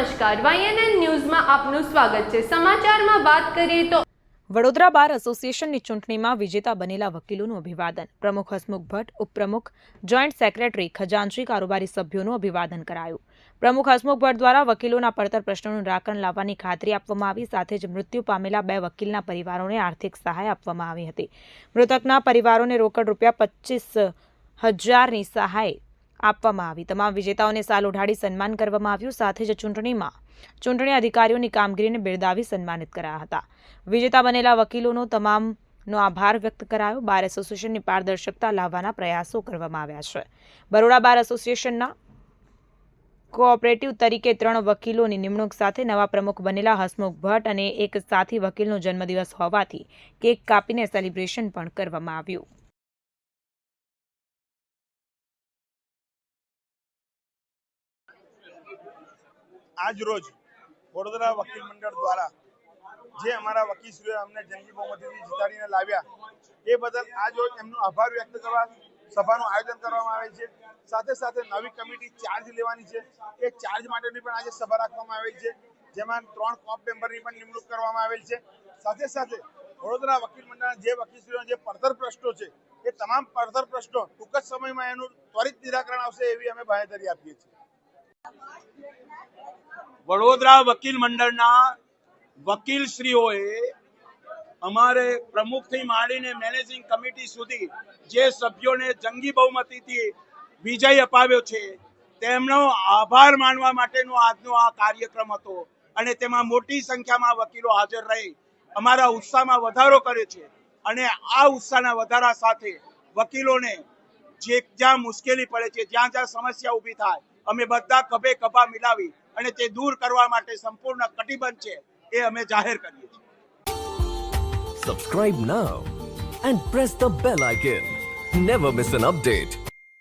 નમસ્કાર. વાયએનએન ન્યૂઝમાં આપનું સ્વાગત છે. સમાચારમાં વાત કરીએ તો વડોદરા બાર એસોસિએશનની ચૂંટણીમાં વિજેતા બનેલા વકીલોનું અભિવાદન. પ્રમુખ હસમુખ ભટ્ટ, ઉપપ્રમુખ જોઈન્ટ સેક્રેટરી, ખજાનચી કારોબારી સભ્યોનું અભિવાદન કરાયું. પ્રમુખ હસમુખ ભટ્ટ દ્વારા વકીલોના પડતર પ્રશ્નોનું નિરાકરણ લાવવાની ખાતરી આપવામાં આવી, સાથે જ મૃત્યુ પામેલા બે વકીલના પરિવારોને આર્થિક સહાય આપવામાં આવી હતી. મૃતકના પરિવારોને રોકડ રૂપિયા પચીસ હજારની સહાય આપવામાં આવી. તમામ વિજેતાઓને સાલ ઉઢાડી સન્માન કરવામાં આવ્યું. સાથે જ ચૂંટણીમાં ચૂંટણી અધિકારીઓની કામગીરીને બિરદાવી સન્માનિત કરાયા હતા. વિજેતા બનેલા વકીલોનો તમામનો આભાર વ્યક્ત કરાયો. બાર એસોસિએશનની પારદર્શકતા લાવવાના પ્રયાસો કરવામાં આવ્યા છે. બરોડા બાર એસોસિએશનના કોઓપરેટિવ તરીકે ત્રણ વકીલોની નિમણૂક સાથે નવા પ્રમુખ બનેલા હસમુખ ભટ્ટ અને એક સાથી વકીલનો જન્મદિવસ હોવાથી કેક કાપીને સેલિબ્રેશન પણ કરવામાં આવ્યું. આજ રોજ વડોદરા વકીલ મંડળ દ્વારા જે અમારા વકીલશ્રીઓ અમને જંગી બહુમતીથી જીતાડીને લાવ્યા, એ બદલ આજ રોજ એમનો આભાર વ્યક્ત કરવા સભાનું આયોજન કરવામાં આવે છે. સાથે સાથે નવી કમિટી ચાર્જ લેવાની છે. એ ચાર્જ માટેની પણ આજે સભા રાખવામાં આવેલ છે. જેમાં ત્રણ કોપ મેમ્બરની પણ નિમણૂક કરવામાં આવેલ છે. સાથે સાથે વડોદરા વકીલ મંડળના જે વકીલશ્રીઓ, જે પડતર પ્રશ્નો છે, એ તમામ પડતર પ્રશ્નો ટૂંક જ સમયમાં એનું ત્વરિત નિરાકરણ આવશે એવી અમે બાહેધરી આપીએ છીએ. વડોદરા વકીલ મંડળના વકીલશ્રીઓએ અમારે પ્રમુખથી માંડીને મેનેજિંગ કમિટી સુધી જે સભ્યોને જંગી બહુમતીથી વિજય અપાવ્યો છે, તેમનો આભાર માનવા માટેનો આજનો આ કાર્યક્રમ હતો અને તેમાં મોટી સંખ્યામાં વકીલો હાજર રહી, અમારા ઉત્સાહમાં વધારો કરે છે અને આ ઉત્સાહના વધારા સાથે વકીલોને જે જ્યાં મુશ્કેલી પડે છે, જ્યાં જ્યાં સમસ્યા ઊભી થાય અમે બધા ખભે ખભા મિલાવી અને તે દૂર કરવા માટે સંપૂર્ણ કટિબદ્ધ છે એ અમે જાહેર કરીએ છીએ Subscribe now and press the bell icon. Never miss an update.